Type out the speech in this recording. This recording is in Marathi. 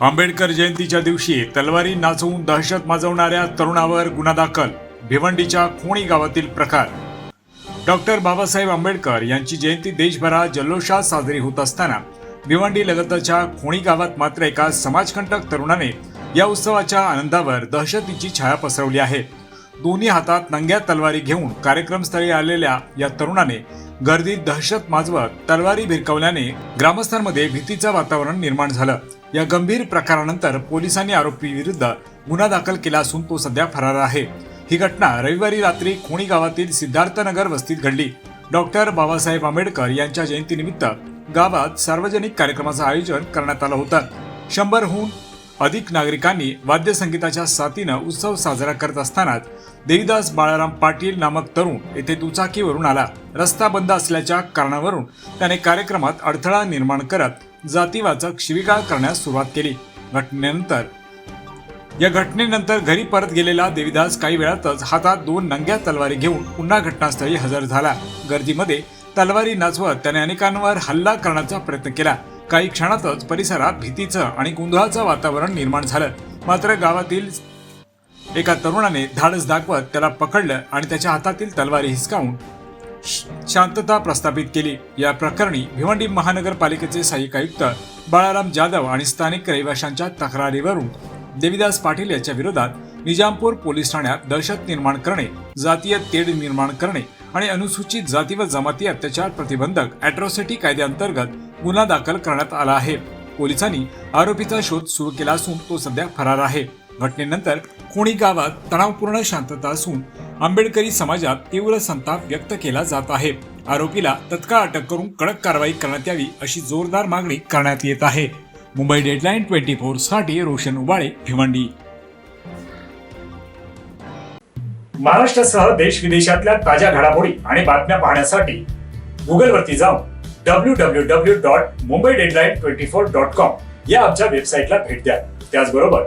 आंबेडकर जयंतीच्या दिवशी तलवारी नाचवून दहशत माजवणाऱ्या तरुणावर गुन्हा दाखल भिवंडीच्या खोणी गावातील प्रकार. डॉक्टर बाबासाहेब आंबेडकर यांची जयंती देशभरात जल्लोषात साजरी होत असताना भिवंडी लगतच्या खोणी गावात मात्र एका समाजकंटक तरुणाने या उत्सवाच्या आनंदावर दहशतीची छाया पसरवली आहे. दोन्ही हातात नंग्या तलवारी घेऊन कार्यक्रमस्थळी आलेल्या या तरुणाने गर्दीत दहशत माजवत तलवारी भिरकवल्याने ग्रामस्थांमध्ये भीतीचं वातावरण निर्माण झालं. या गंभीर प्रकारानंतर पोलिसांनी आरोपी विरुद्ध गुन्हा दाखल केला असून तो सध्या फरार आहे. ही घटना रविवारी रात्री खोणी गावातील सिद्धार्थनगर वस्तीत घडली. डॉक्टर बाबासाहेब आंबेडकर यांच्या जयंतीनिमित्त गावात सार्वजनिक कार्यक्रमाचं आयोजन करण्यात आलं होतं. शंभरहून अधिक नागरिकांनी वाद्यसंगीताच्या साथीनं उत्सव साजरा करत असतानाच देवीदास बाळाराम पाटील नामक तरुण येथे दुचाकीवरून आला. रस्ता बंद असल्याच्या कारणावरून त्याने कार्यक्रमात अडथळा निर्माण करत जातीवाचक शिवीगाळ करण्यास सुरुवात केली. घटनेनंतर या घटनेनंतर घरी परत गेलेला देवीदास काही वेळातच हातात दोन नंग्या तलवारी घेऊन पुन्हा घटनास्थळी हजर झाला. गर्दीमध्ये तलवारी नाचवत त्याने अनेकांवर हल्ला करण्याचा प्रयत्न केला. काही क्षणातच परिसरात भीतीचं आणि गोंधळाचं वातावरण निर्माण झालं. मात्र गावातील एका तरुणाने धाडस दाखवत त्याला पकडलं आणि त्याच्या हातातील तलवारी हिसकावून शांतता प्रस्थापित केली. या प्रकरणी भिवंडी महानगरपालिकेचे सहाय्यक आयुक्त बाळाराम जाधव आणि स्थानिक रहिवाशांच्या तक्रारीवरून देविदास पाटील याच्या विरोधात निजामपूर पोलीस ठाण्यात दहशत निर्माण करणे जातीय तेढ निर्माण करणे आणि अनुसूचित जाती व जमाती अत्याचार प्रतिबंधक अॅट्रॉसिटी कायद्याअंतर्गत गुन्हा दाखल करण्यात आला आहे. पोलिसांनी आरोपीचा शोध सुरू केला असून तो सध्या फरार आहे. घटनेनंतर खोणी गावात तणावपूर्ण शांतता असून आंबेडकरी समाजात तीव्र संताप व्यक्त केला जात आहे. आरोपीला तत्काळ अटक करून कडक कारवाई करण्यात यावी अशी जोरदार मागणी करण्यात येत आहे. मुंबई डेडलाईन ट्वेंटी फोरसाठी रोशन उबाळे भिवंडी. महाराष्ट्रासह देश विदेशातल्या ताज्या घडामोडी आणि बातम्या पाहण्यासाठी गुगलवरती जाऊन W W W dot Mumbai deadline twenty four dot com या आमच्या वेबसाईटला भेट द्या. त्याचबरोबर